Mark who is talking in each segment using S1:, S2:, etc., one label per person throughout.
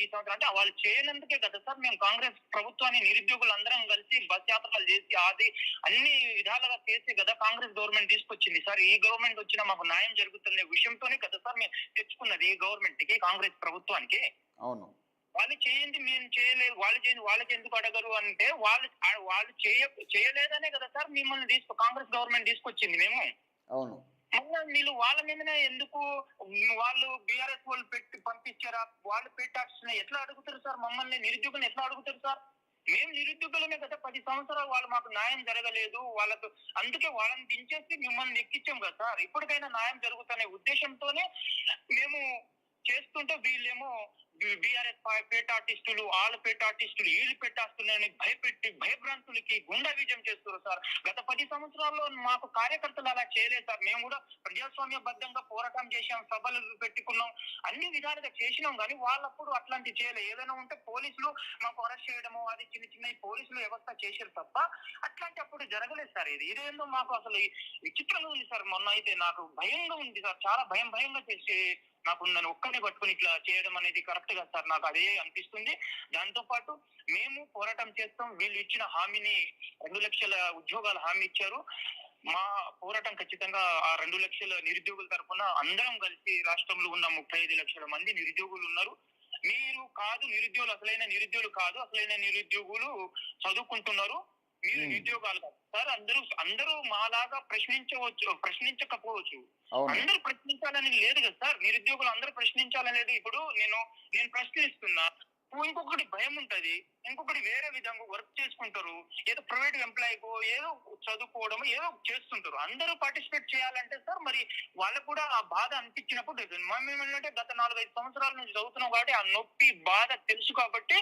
S1: ఈ సంవత్సరం అంటే వాళ్ళు చేయనందుకే కదా సార్ మేము కాంగ్రెస్ ప్రభుత్వాన్ని నిరుద్యోగులు అందరం కలిసి బస్ యాత్రలు చేసి అది అన్ని విధాలుగా చేసి కదా కాంగ్రెస్ గవర్నమెంట్ తీసుకొచ్చింది. సార్ ఈ గవర్నమెంట్ వచ్చినా మాకు న్యాయం జరుగుతున్న విషయంతోనే కదా సార్ మేము తెచ్చుకున్నది ఈ గవర్నమెంట్కి కాంగ్రెస్ ప్రభుత్వానికి.
S2: అవును.
S1: వాళ్ళు చేయండి మేము చేయలేదు వాళ్ళు చేయండి వాళ్ళకి ఎందుకు అడగరు అంటే వాళ్ళు వాళ్ళు చేయ చేయలేదనే కదా సార్ మిమ్మల్ని తీసుకో కాంగ్రెస్ గవర్నమెంట్ తీసుకొచ్చింది మేము.
S2: అవును.
S1: వీళ్ళు వాళ్ళ మీదనే ఎందుకు వాళ్ళు బీఆర్ఎస్ వాళ్ళు పెట్టి పంపించారా? వాళ్ళు పెట్టాల్సిన ఎట్లా అడుగుతారు సార్? మమ్మల్ని నిరుద్యోగులు ఎట్లా అడుగుతారు సార్? మేము నిరుద్యోగులమే కదా. పది సంవత్సరాలు వాళ్ళు మాకు న్యాయం జరగలేదు. వాళ్ళకు అందుకే వాళ్ళని దించేసి మిమ్మల్ని ఎక్కించాం కదా సార్. ఇప్పటికైనా న్యాయం జరుగుతున్న ఉద్దేశంతోనే మేము చేస్తుంటే వీళ్ళేమో బీఆర్ఎస్ పేట ఆర్టిస్టులు వాళ్ళ పేట ఆర్టిస్టులు వీళ్ళు పెట్టేస్తున్నాయని భయపెట్టి భయభ్రాంతులకి గుండా విజయం చేస్తున్నారు సార్. గత పది సంవత్సరాల్లో మాకు కార్యకర్తలు అలా చేయలేదు సార్. మేము కూడా ప్రజాస్వామ్య బద్దంగా పోరాటం చేసాం సభలు పెట్టుకున్నాం అన్ని విధాలుగా చేసినాం కానీ వాళ్ళప్పుడు అట్లాంటి చేయలేదు ఏదైనా ఉంటే పోలీసులు మాకు అరెస్ట్ చేయడము అది చిన్న చిన్న పోలీసులు వ్యవస్థ చేశారు తప్ప అట్లాంటి అప్పుడు జరగలేదు సార్ ఇది. ఇదేందో మాకు అసలు విచిత్రంగా ఉంది సార్. మొన్న అయితే నాకు భయంగా ఉంది సార్. చాలా భయం భయంగా చేసి నాకు నన్ను ఒక్కనే పట్టుకుని ఇట్లా చేయడం అనేది కరెక్ట్గా సార్. నాకు అదే అనిపిస్తుంది. దాంతో పాటు మేము పోరాటం చేస్తాం. వీళ్ళు ఇచ్చిన హామీని రెండు లక్షల ఉద్యోగాల హామీ ఇచ్చారు. మా పోరాటం ఖచ్చితంగా ఆ రెండు లక్షల నిరుద్యోగుల తరఫున అందరం కలిసి రాష్ట్రంలో ఉన్న ముప్పై ఐదు లక్షల మంది నిరుద్యోగులు ఉన్నారు. మీరు కాదు నిరుద్యోగులు అసలైన నిరుద్యోగులు కాదు అసలైన నిరుద్యోగులు చదువుకుంటున్నారు. మీరు. నిరుద్యోగాలు సార్ అందరూ అందరూ మాలాగా ప్రశ్నించవచ్చు ప్రశ్నించకపోవచ్చు. అందరూ ప్రశ్నించాలని లేదు కదా సార్. నిరుద్యోగులు అందరూ ప్రశ్నించాలని లేదు ఇప్పుడు నేను నేను ప్రశ్నిస్తున్నా. ఇంకొకటి భయం ఉంటది. ఇంకొకటి వేరే విధంగా వర్క్ చేసుకుంటారు. ఏదో ప్రైవేట్ ఎంప్లాయీకో ఏదో చదువుకోవడం ఏదో చేస్తుంటారు. అందరూ పార్టిసిపేట్ చేయాలంటే సార్ మరి వాళ్ళకు కూడా ఆ బాధ అనిపించినప్పుడు మనం ఏమంటే గత నాలుగైదు సంవత్సరాల నుంచి చదువుతున్నాం కాబట్టి ఆ నొప్పి బాధ తెలుసు కాబట్టి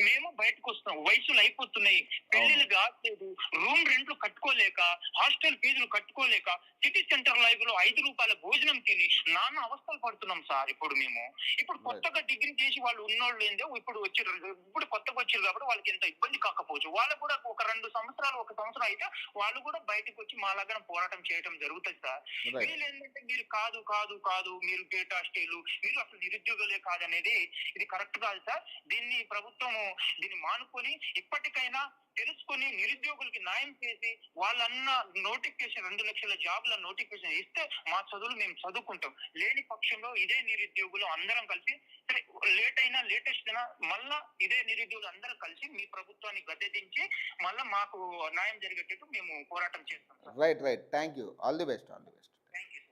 S1: మేము బయటకు వస్తున్నాం. వయసులు అయిపోతున్నాయి. పెళ్ళిళ్ళు కావట్లేదు రూమ్ రెంట్లు కట్టుకోలేక హాస్టల్ ఫీజులు కట్టుకోలేక సిటీ సెంటర్ లైఫ్లో ఐదు రూపాయల భోజనం తిని నాన్న అవస్థలు పడుతున్నాం సార్ ఇప్పుడు మేము. ఇప్పుడు కొత్తగా డిగ్రీ చేసి వాళ్ళు ఉన్నోళ్ళు ఏందో ఇప్పుడు వచ్చారు ఇప్పుడు కొత్తగా వచ్చారు కాబట్టి వాళ్ళకి ఎంత ఇబ్బంది కాకపోవచ్చు. వాళ్ళు కూడా ఒక రెండు సంవత్సరాలు ఒక సంవత్సరం అయితే వాళ్ళు కూడా బయటకు వచ్చి మా లాగా పోరాటం చేయడం జరుగుతుంది సార్. వీళ్ళు ఏంటంటే మీరు కాదు కాదు కాదు మీరు డేటా స్టేలు మీరు అసలు నిరుద్యోగులే కాదనేది ఇది కరెక్ట్ కాదు సార్. దీన్ని ప్రభుత్వం దీన్ని మానుకొని ఇప్పటికైనా తెలుసుకొని నిరుద్యోగులకి న్యాయం చేసి వాళ్ళన్న నోటిఫికేషన్ రెండు లక్షల జాబ్ల నోటిఫికేషన్ ఇస్తే మా చదువులు మేము చదువుకుంటాం. లేని పక్షంలో ఇదే నిరుద్యోగులు అందరం కలిసి సరే లేట్ అయినా లేటెస్ట్ అయినా మళ్ళా ఇదే నిరుద్యోగులు అందరం కలిసి మీ ప్రభుత్వాన్ని గద్దెదించి మళ్ళా మాకు న్యాయం జరిగేటట్టు మేము పోరాటం చేస్తాం
S2: right right thank you all the best all the best
S1: thank you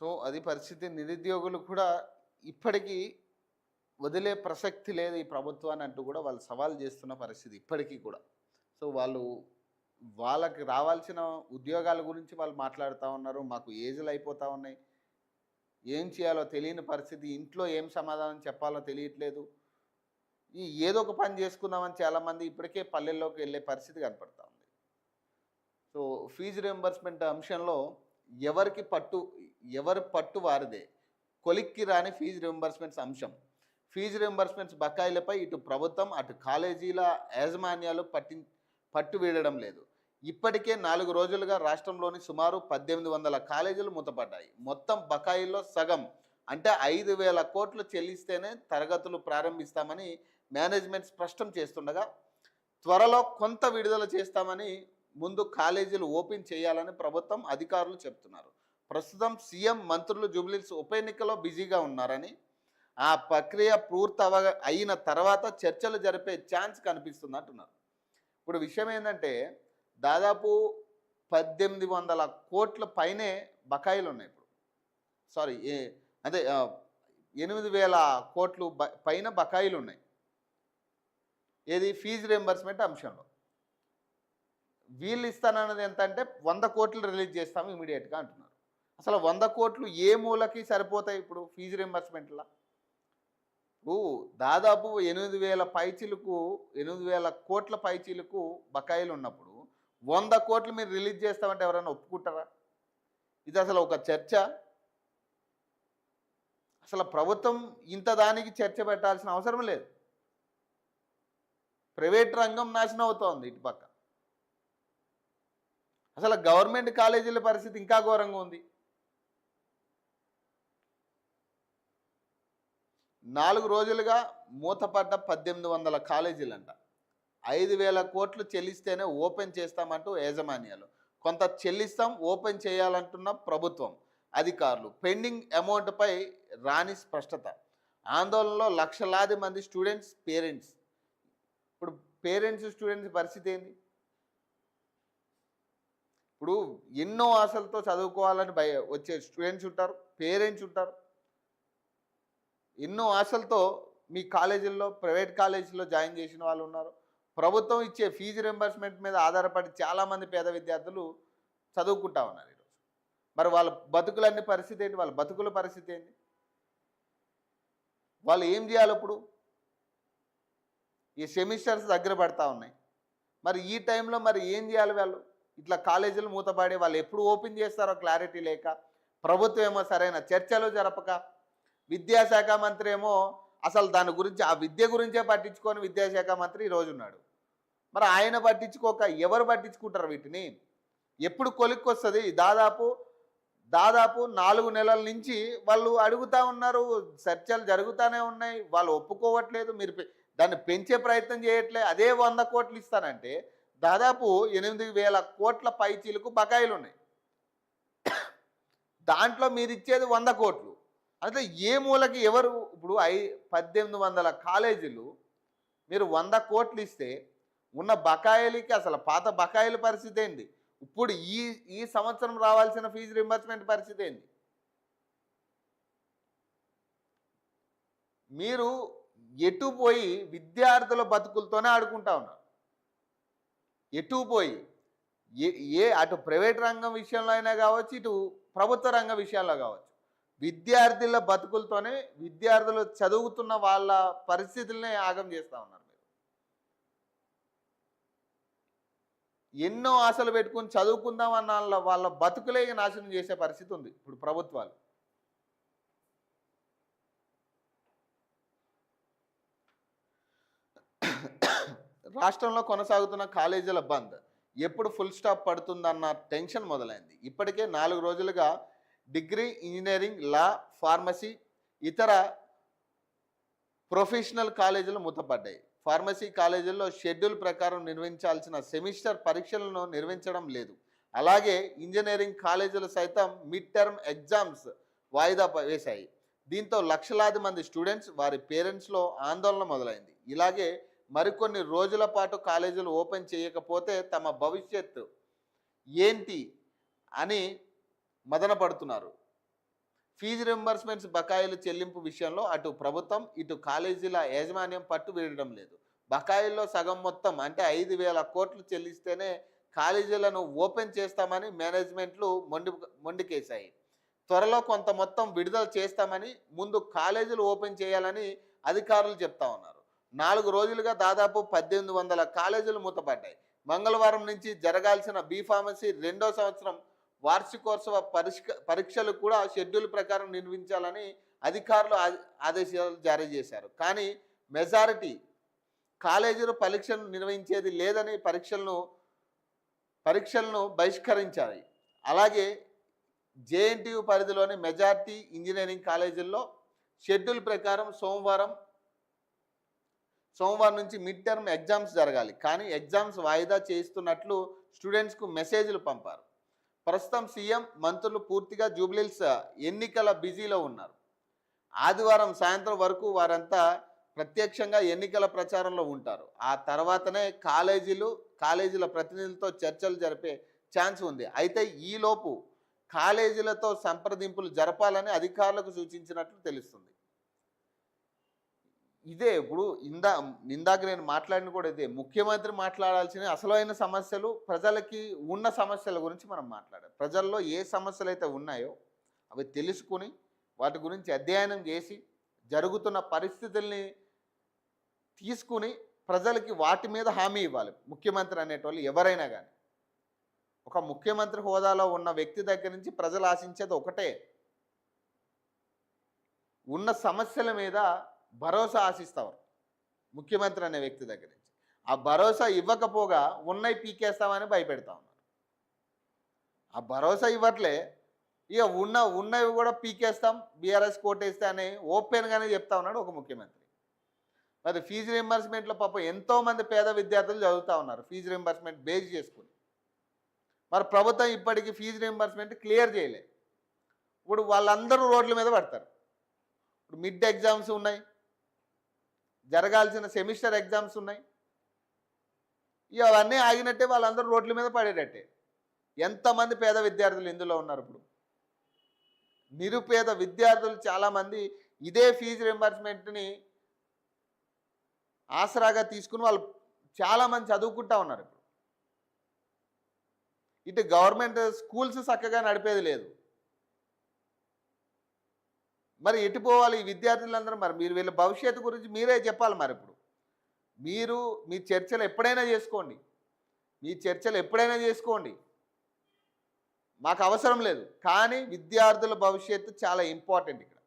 S2: so అది పరిస్థితి నిరుద్యోగులు కూడా ఇప్పటికీ వదిలే ప్రసక్తి లేదు ఈ ప్రభుత్వాన్ని అంటూ కూడా వాళ్ళు సవాల్ చేస్తున్న పరిస్థితి ఇప్పటికీ కూడా. సో వాళ్ళు వాళ్ళకి రావాల్సిన ఉద్యోగాల గురించి వాళ్ళు మాట్లాడుతూ ఉన్నారు మాకు ఏజ్లు అయిపోతూ ఉన్నాయి. ఏం చేయాలో తెలియని పరిస్థితి ఇంట్లో ఏం సమాధానం చెప్పాలో తెలియట్లేదు. ఈ ఏదో ఒక పని చేసుకుందామని చాలామంది ఇప్పటికే పల్లెల్లోకి వెళ్ళే పరిస్థితి కనపడతా ఉంది. సో ఫీజు రియంబర్స్మెంట్ అంశంలో ఎవరికి పట్టు ఎవరి పట్టు వారిదే. కొలిక్కి రాని ఫీజు రియంబర్స్మెంట్స్ అంశం. ఫీజు రియంబర్స్మెంట్స్ బకాయిలపై ఇటు ప్రభుత్వం అటు కాలేజీల యాజమాన్యాలు పట్టి పట్టు వీడడం లేదు. ఇప్పటికే నాలుగు రోజులుగా రాష్ట్రంలోని సుమారు పద్దెనిమిది వందల కాలేజీలు మూతపడ్డాయి. మొత్తం బకాయిల్లో సగం అంటే ఐదు వేల కోట్లు చెల్లిస్తేనే తరగతులు ప్రారంభిస్తామని మేనేజ్మెంట్ స్పష్టం చేస్తుండగా త్వరలో కొంత విడుదల చేస్తామని ముందు కాలేజీలు ఓపెన్ చేయాలని ప్రభుత్వం అధికారులు చెప్తున్నారు. ప్రస్తుతం సీఎం మంత్రులు జూబ్లీస్ ఉప ఎన్నికలో బిజీగా ఉన్నారని ఆ ప్రక్రియ పూర్తవ అయిన తర్వాత చర్చలు జరిపే ఛాన్స్ కనిపిస్తుంది అంటున్నారు. ఇప్పుడు విషయం ఏంటంటే దాదాపు పద్దెనిమిది వందల కోట్ల పైనే బకాయిలు ఉన్నాయి ఇప్పుడు. సారీ ఏ అదే ఎనిమిది వేల కోట్లు బ పైన బకాయిలు ఉన్నాయి. ఏది? ఫీజు రియంబర్స్మెంట్ అంశంలో. వీళ్ళు ఇస్తానన్నది ఎంత అంటే వంద కోట్లు రిలీజ్ చేస్తాము ఇమీడియట్గా అంటున్నారు. అసలు వంద కోట్లు ఏ మూలకి సరిపోతాయి ఇప్పుడు ఫీజు రియంబర్స్మెంట్లా ఇప్పుడు దాదాపు ఎనిమిది వేల పైచీలకు ఎనిమిది వేల కోట్ల పైచీలకు బకాయిలు ఉన్నప్పుడు వంద కోట్లు మీరు రిలీజ్ చేస్తామంటే ఎవరైనా ఒప్పుకుంటారా? ఇది అసలు ఒక చర్చ. అసలు ప్రభుత్వం ఇంత దానికి చర్చ పెట్టాల్సిన అవసరం లేదు. ప్రైవేట్ రంగం నాశనం అవుతోంది ఇటు పక్క. అసలు గవర్నమెంట్ కాలేజీల పరిస్థితి ఇంకా ఘోరంగా ఉంది. నాలుగు రోజులుగా మూతపడ్డ పద్దెనిమిది వందల కాలేజీలంట. ఐదు వేల కోట్లు చెల్లిస్తేనే ఓపెన్ చేస్తామంటూ యాజమాన్యాలు. కొంత చెల్లిస్తాం ఓపెన్ చేయాలంటున్న ప్రభుత్వం అధికారులు. పెండింగ్ అమౌంట్పై రాని స్పష్టత. ఆందోళనలో లక్షలాది మంది స్టూడెంట్స్ పేరెంట్స్. ఇప్పుడు పేరెంట్స్ స్టూడెంట్స్ పరిస్థితి ఏంది? ఇప్పుడు ఎన్నో ఆశలతో చదువుకోవాలని భయ వచ్చే స్టూడెంట్స్ ఉంటారు పేరెంట్స్ ఉంటారు. ఎన్నో ఆశలతో మీ కాలేజీల్లో ప్రైవేట్ కాలేజీలో జాయిన్ చేసిన వాళ్ళు ఉన్నారు. ప్రభుత్వం ఇచ్చే ఫీజు రింబర్స్మెంట్ మీద ఆధారపడి చాలామంది పేద విద్యార్థులు చదువుకుంటా ఉన్నారు ఈరోజు. మరి వాళ్ళ బతుకులన్నీ పరిస్థితి ఏంటి? వాళ్ళ బతుకుల పరిస్థితి ఏంటి? వాళ్ళు ఏం చేయాలి ఇప్పుడు? ఈ సెమిస్టర్స్ దగ్గర పడతా ఉన్నాయి. మరి ఈ టైంలో మరి ఏం చేయాలి వాళ్ళు? ఇట్లా కాలేజీలు మూతపడి వాళ్ళు ఎప్పుడు ఓపెన్ చేస్తారో క్లారిటీ లేక ప్రభుత్వం ఏమో సరైన చర్చలు జరపక విద్యాశాఖ మంత్రి ఏమో అసలు దాని గురించి ఆ విద్య గురించే పట్టించుకొని విద్యాశాఖ మంత్రి ఈరోజు ఉన్నాడు. మరి ఆయన పట్టించుకోక ఎవరు పట్టించుకుంటారు వీటిని? ఎప్పుడు కొలిక్కొస్తుంది? దాదాపు దాదాపు నాలుగు నెలల నుంచి వాళ్ళు అడుగుతా ఉన్నారు చర్చలు జరుగుతూనే ఉన్నాయి వాళ్ళు ఒప్పుకోవట్లేదు మీరు పె- దాన్ని పెంచే ప్రయత్నం చేయట్లే అదే వంద కోట్లు ఇస్తానంటే దాదాపు ఎనిమిది వేల కోట్ల పైచీలకు బకాయిలు ఉన్నాయి. దాంట్లో మీరు ఇచ్చేది వంద కోట్లు. అయితే ఏ మూలకి ఎవరు ఇప్పుడు ఐ పద్దెనిమిది వందల కాలేజీలు మీరు వంద కోట్లు ఇస్తే ఉన్న బకాయిలకి అసలు పాత బకాయిల పరిస్థితి ఏంటి ఇప్పుడు ఈ ఈ సంవత్సరం రావాల్సిన ఫీజు రింబర్స్మెంట్ పరిస్థితి ఏంటి మీరు ఎటు పోయి విద్యార్థుల బతుకులతోనే ఆడుకుంటా ఉన్నారు. ఎటు పోయి? ఏ ఏ అటు ప్రైవేట్ రంగం విషయంలో అయినా కావచ్చు ఇటు ప్రభుత్వ రంగ విషయాల్లో కావచ్చు. విద్యార్థుల బతుకులతోనే విద్యార్థులు చదువుతున్న వాళ్ళ పరిస్థితులనే ఆగం చేస్తూ ఉన్నారు మీరు ఎన్నో ఆశలు పెట్టుకుని చదువుకుందాం అన్న వాళ్ళ వాళ్ళ బతుకులే నాశనం చేసే పరిస్థితి ఉంది ఇప్పుడు ప్రభుత్వాలు. రాష్ట్రంలో కొనసాగుతున్న కాలేజీల బంద్ ఎప్పుడు ఫుల్ స్టాప్ పడుతుందన్న టెన్షన్ మొదలైంది. ఇప్పటికే నాలుగు రోజులుగా డిగ్రీ ఇంజనీరింగ్ లా ఫార్మసీ ఇతర ప్రొఫెషనల్ కాలేజీలు మూతపడ్డాయి. ఫార్మసీ కాలేజీల్లో షెడ్యూల్ ప్రకారం నిర్వహించాల్సిన సెమిస్టర్ పరీక్షలను నిర్వహించడం లేదు. అలాగే ఇంజనీరింగ్ కాలేజీలు సైతం మిడ్ టర్మ్ ఎగ్జామ్స్ వాయిదా వేశాయి. దీంతో లక్షలాది మంది స్టూడెంట్స్ వారి పేరెంట్స్లో ఆందోళన మొదలైంది. ఇలాగే మరికొన్ని రోజుల పాటు కాలేజీలు ఓపెన్ చేయకపోతే తమ భవిష్యత్తు ఏంటి అని మదనపడుతున్నారు ఫీజు రింబర్స్మెంట్స్ బకాయిలు చెల్లింపు విషయంలో అటు ప్రభుత్వం ఇటు కాలేజీల యాజమాన్యం పట్టు వీడడం లేదు. బకాయిల్లో సగం మొత్తం అంటే ఐదు వేల కోట్లు చెల్లిస్తేనే కాలేజీలను ఓపెన్ చేస్తామని మేనేజ్మెంట్లు మొండి మొండికేశాయి. త్వరలో కొంత మొత్తం విడుదల చేస్తామని ముందు కాలేజీలు ఓపెన్ చేయాలని అధికారులు చెప్తా ఉన్నారు. నాలుగు రోజులుగా దాదాపు పద్దెనిమిది వందల కాలేజీలు మూతపడ్డాయి. మంగళవారం నుంచి జరగాల్సిన బీ ఫార్మసీ రెండో సంవత్సరం వార్షికోత్సవ పరీక్షలు కూడా షెడ్యూల్ ప్రకారం నిర్వహించాలని అధికారులు ఆదేశాలు జారీ చేశారు. కానీ మెజారిటీ కాలేజీలు పరీక్షలు నిర్వహించేది లేదని పరీక్షలను పరీక్షలను బహిష్కరించాయి. అలాగే జేఎన్టీయు పరిధిలోని మెజార్టీ ఇంజనీరింగ్ కాలేజీల్లో షెడ్యూల్ ప్రకారం సోమవారం సోమవారం నుంచి మిడ్ టర్మ్ ఎగ్జామ్స్ జరగాలి. కానీ ఎగ్జామ్స్ వాయిదా చేస్తున్నట్లు స్టూడెంట్స్కు మెసేజ్లు పంపారు. ప్రస్తుతం సీఎం మంత్రులు పూర్తిగా జూబ్లీల్స్ ఎన్నికల బిజీలో ఉన్నారు. ఆదివారం సాయంత్రం వరకు వారంతా ప్రత్యక్షంగా ఎన్నికల ప్రచారంలో ఉంటారు. ఆ తర్వాతనే కాలేజీలు కాలేజీల ప్రతినిధులతో చర్చలు జరిపే ఛాన్స్ ఉంది. అయితే ఈలోపు కాలేజీలతో సంప్రదింపులు జరపాలని అధికారులకు సూచించినట్లు తెలుస్తుంది. ఇదే ఇప్పుడు ఇందా ఇందాక నేను మాట్లాడిన కూడా ఇదే. ముఖ్యమంత్రి మాట్లాడాల్సిన అసలైన సమస్యలు ప్రజలకి ఉన్న సమస్యల గురించి మనం మాట్లాడాలి. ప్రజల్లో ఏ సమస్యలు అయితే ఉన్నాయో అవి తెలుసుకుని వాటి గురించి అధ్యయనం చేసి జరుగుతున్న పరిస్థితుల్ని తీసుకుని ప్రజలకి వాటి మీద హామీ ఇవ్వాలి. ముఖ్యమంత్రి అనేటోళ్ళు ఎవరైనా కానీ ఒక ముఖ్యమంత్రి హోదాలో ఉన్న వ్యక్తి దగ్గర నుంచి ప్రజలు ఆశించేది ఒకటే. ఉన్న సమస్యల మీద భరోసా ఆశిస్తారు ముఖ్యమంత్రి అనే వ్యక్తి దగ్గర నుంచి. ఆ భరోసా ఇవ్వకపోగా ఉన్నాయి పీకేస్తామని భయపెడతా ఉన్నారు. ఆ భరోసా ఇవ్వట్లే. ఇక ఉన్న ఉన్నవి కూడా పీకేస్తాం. బీఆర్ఎస్ కోటేస్తే అని ఓపెన్గానే చెప్తా ఉన్నాడు ఒక ముఖ్యమంత్రి. మరి ఫీజు రింబర్స్మెంట్లో పాపం ఎంతోమంది పేద విద్యార్థులు చదువుతూ ఉన్నారు. ఫీజు రింబర్స్మెంట్ బేస్ చేసుకుని. మరి ప్రభుత్వం ఇప్పటికీ ఫీజు రింబర్స్మెంట్ క్లియర్ చేయలేదు ఇప్పుడు వాళ్ళందరూ రోడ్ల మీద పడతారు. ఇప్పుడు మిడ్ ఎగ్జామ్స్ ఉన్నాయి. జరగాల్సిన సెమిస్టర్ ఎగ్జామ్స్ ఉన్నాయి. ఇక అవన్నీ ఆగినట్టే వాళ్ళందరూ రోడ్ల మీద పడేటట్టే. ఎంతమంది పేద విద్యార్థులు ఇందులో ఉన్నారు ఇప్పుడు? నిరుపేద విద్యార్థులు చాలామంది ఇదే ఫీజు రింబర్స్మెంట్ని ఆసరాగా తీసుకుని వాళ్ళు చాలామంది చదువుకుంటా ఉన్నారు ఇప్పుడు. ఇటు గవర్నమెంట్ స్కూల్స్ చక్కగా నడిపేది లేదు. మరి ఎటు పోవాలి? ఈ విద్యార్థులందరూ మరి మీరు వీళ్ళ భవిష్యత్తు గురించి మీరే చెప్పాలి మరి ఇప్పుడు. మీరు మీ చర్చలు ఎప్పుడైనా చేసుకోండి. మీ చర్చలు ఎప్పుడైనా చేసుకోండి. మాకు అవసరం లేదు. కానీ విద్యార్థుల భవిష్యత్తు చాలా ఇంపార్టెంట్ ఇక్కడ.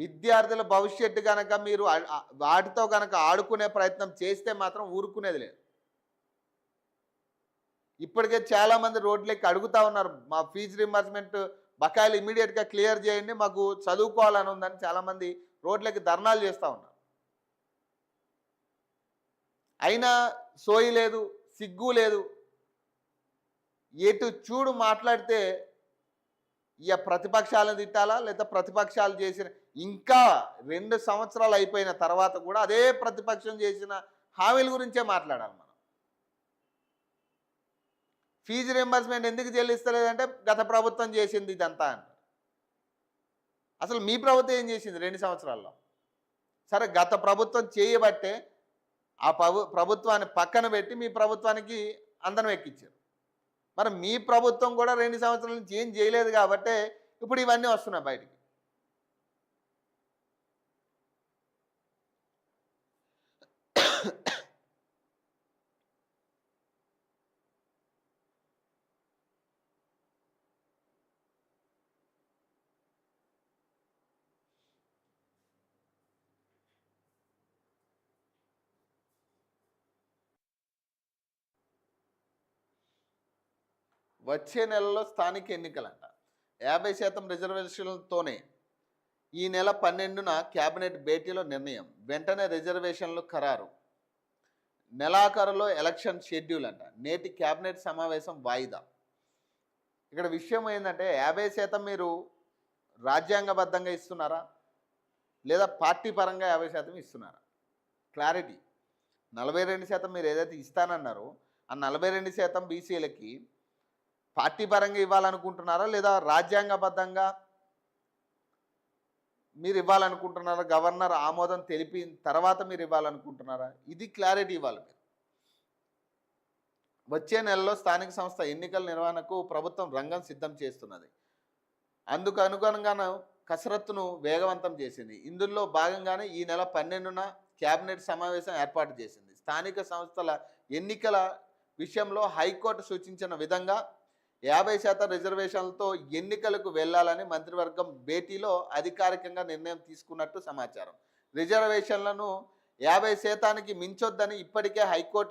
S2: విద్యార్థుల భవిష్యత్తు కనుక మీరు వాటితో కనుక ఆడుకునే ప్రయత్నం చేస్తే మాత్రం ఊరుకునేది లేదు. ఇప్పటికే చాలామంది రోడ్లెక్కి అడుగుతా ఉన్నారు. మా ఫీజు రింబర్స్మెంట్ బకాయిలు ఇమీడియట్గా క్లియర్ చేయండి మాకు చదువుకోవాలని ఉందని చాలామంది రోడ్లకి ధర్నాలు చేస్తూ ఉన్నారు. అయినా సోయి లేదు సిగ్గు లేదు. ఎటు చూడు మాట్లాడితే ఇక ప్రతిపక్షాలను తిట్టాలా లేదా ప్రతిపక్షాలు చేసిన ఇంకా రెండు సంవత్సరాలు అయిపోయిన తర్వాత కూడా అదే ప్రతిపక్షం చేసిన హామీల గురించే మాట్లాడాలి మనం. ఫీజు రింబర్స్మెంట్ ఎందుకు చెల్లిస్తలేదంటే గత ప్రభుత్వం చేసింది ఇదంతా అసలు మీ ప్రభుత్వం ఏం చేసింది రెండు సంవత్సరాల్లో? సరే గత ప్రభుత్వం చేయబట్టే ఆ ప్రభుత్వాన్ని పక్కన పెట్టి మీ ప్రభుత్వానికి అందనం ఎక్కించారు మరి మీ ప్రభుత్వం కూడా రెండు సంవత్సరాల నుంచి ఏం చేయలేదు కాబట్టే ఇప్పుడు ఇవన్నీ వస్తున్నాయి బయటికి. వచ్చే నెలలో స్థానిక ఎన్నికలంట. యాభై శాతం రిజర్వేషన్లతోనే ఈ నెల పన్నెండున కేబినెట్ భేటీలో నిర్ణయం. వెంటనే రిజర్వేషన్లు ఖరారు. నెలాఖరులో ఎలక్షన్ షెడ్యూల్ అంట నేటి కేబినెట్ సమావేశం వాయిదా. ఇక్కడ విషయం ఏంటంటే యాభై శాతం మీరు రాజ్యాంగబద్ధంగా ఇస్తున్నారా? లేదా పార్టీ పరంగా యాభై శాతం ఇస్తున్నారా? క్లారిటీ. నలభై రెండు శాతం మీరు ఏదైతే ఇస్తానన్నారో ఆ నలభై రెండు శాతం బీసీలకి పార్టీ పరంగా ఇవ్వాలనుకుంటున్నారా లేదా రాజ్యాంగబద్ధంగా మీరు ఇవ్వాలనుకుంటున్నారా? గవర్నర్ ఆమోదం తెలిపిన తర్వాత మీరు ఇవ్వాలనుకుంటున్నారా? ఇది క్లారిటీ ఇవ్వాలి మీరు. వచ్చే నెలలో స్థానిక సంస్థ ఎన్నికల నిర్వహణకు ప్రభుత్వం రంగం సిద్ధం చేస్తున్నది. అందుకు అనుగుణంగాను కసరత్తును వేగవంతం చేసింది. ఇందులో భాగంగానే ఈ నెల పన్నెండున కేబినెట్ సమావేశం ఏర్పాటు చేసింది. స్థానిక సంస్థల ఎన్నికల విషయంలో హైకోర్టు సూచించిన విధంగా యాభై శాతం రిజర్వేషన్లతో ఎన్నికలకు వెళ్ళాలని మంత్రివర్గం భేటీలో అధికారికంగా నిర్ణయం తీసుకున్నట్టు సమాచారం. రిజర్వేషన్లను యాభై శాతానికి మించొద్దని ఇప్పటికే హైకోర్టు